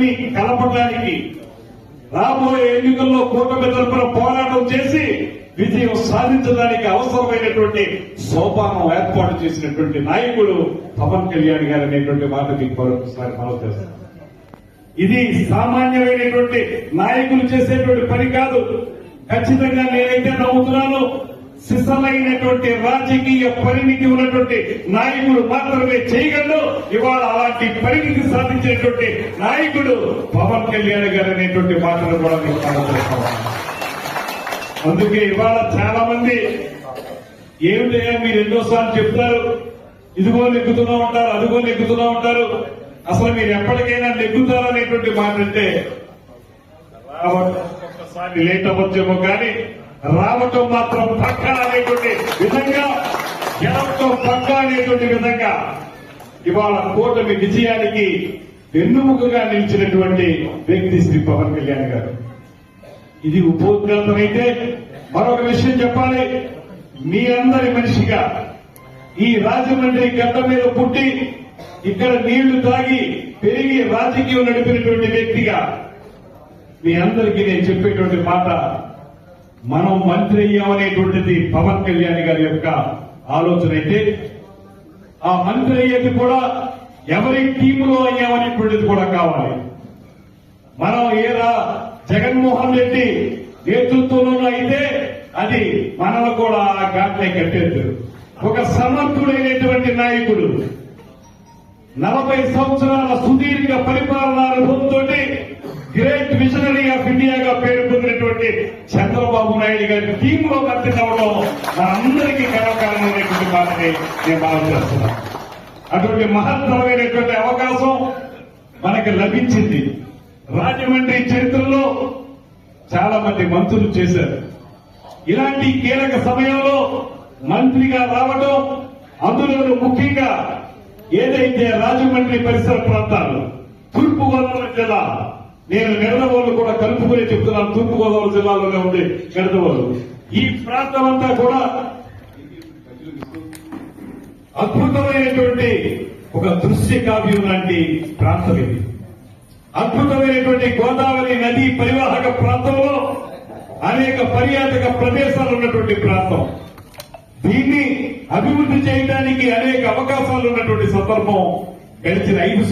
కూటమి కలపడానికి రాబోయే ఎన్నికల్లో కూటమి తరఫున పోరాటం చేసి విజయం సాధించడానికి అవసరమైనటువంటి సోపానం ఏర్పాటు చేసినటువంటి నాయకుడు పవన్ కళ్యాణ్ గారు అనేటువంటి మాట మీకు మరొకసారి మనం చేస్తాం. ఇది సామాన్యమైనటువంటి నాయకులు చేసేటువంటి పని కాదు. ఖచ్చితంగా నేనైతే నమ్ముతున్నాను. సిసలైనటువంటి రాజకీయ పరిణితి ఉన్నటువంటి నాయకుడు మాత్రమే చేయగలరు ఇవాళ అలాంటి పరిణితి సాధించినటువంటి నాయకుడు పవన్ కళ్యాణ్ గారు అనేటువంటి మాటలు కూడా మీకు అందుకే ఇవాళ చాలా మంది ఏం లేదా మీరు ఎన్నోసార్లు చెప్తారు. ఇదిగో నెగ్గుతూనే ఉంటారు అదిగో నెగ్గుతూనే ఉంటారు. అసలు మీరు ఎప్పటికైనా నెగ్గుతారనేటువంటి మాట అంటే ఒక్కసారి లేట్ అవ్వచ్చేమో కానీ రావటం మాత్రం పక్క అనేటువంటి విధంగా గెలవటం పక్క అనేటువంటి విధంగా ఇవాళ కూటమి విజయానికి వెన్నుముకగా నిలిచినటువంటి వ్యక్తి శ్రీ పవన్ కళ్యాణ్ గారు. ఇది ఉపోద్ఘాతమైతే మరొక విషయం చెప్పాలి. మీ అందరి మనిషిగా ఈ రాజమండ్రి గడ్డ మీద పుట్టి ఇక్కడ నీళ్ళు తాగి పెరిగి రాజకీయం నడిపినటువంటి వ్యక్తిగా మీ అందరికీ నేను చెప్పేటువంటి మాట మనం మంత్రి అయ్యామనేటువంటిది పవన్ కళ్యాణ్ గారి యొక్క ఆలోచన అయితే ఆ మంత్రి అయ్యేది కూడా ఎవరి టీములో అయ్యామనేటువంటిది కూడా కావాలి. మనం ఏరా జగన్మోహన్ రెడ్డి నేతృత్వంలో అయితే అది మనల్ని కూడా ఆ ఘాట్లే కట్టేది. ఒక సమర్థుడైనటువంటి నాయకుడు నలభై సంవత్సరాల సుదీర్ఘ పరిపాలన అనుభవంతో గ్రేట్ విజనరీ ఆఫ్ ఇండియాగా పేరు పొందినటువంటి చంద్రబాబు నాయుడు గారి టీమ్లో భర్తీ కావడం మనందరికీ గర్వకారణమైనటువంటి మాటని నేను భావిస్తున్నాను అటువంటి మహత్తరమైనటువంటి అవకాశం మనకి లభించింది. రాజమండ్రి చరిత్రలో చాలా మంది మంత్రులు చేశారు. ఇలాంటి కీలక సమయంలో మంత్రిగా రావడం అందులో ముఖ్యంగా ఏదైతే రాజమండ్రి పరిసర ప్రాంతాలు తూర్పు గోదావరి జిల్లా నేను నిడదవోలు కూడా కలుపుకునే చెప్తున్నాను. తూర్పుగోదావరి జిల్లాలోనే ఉంది నిడదవోలు ఈ ప్రాంతం అంతా కూడా అద్భుతమైనటువంటి ఒక దృశ్య కావ్యం లాంటి ప్రాంతం ఇది. అద్భుతమైనటువంటి గోదావరి నది పరివాహక ప్రాంతంలో అనేక పర్యాటక ప్రదేశాలు ఉన్నటువంటి ప్రాంతం. దీన్ని అభివృద్ధి చేయడానికి అనేక అవకాశాలు ఉన్నటువంటి సందర్భం గడిచిన ఐదు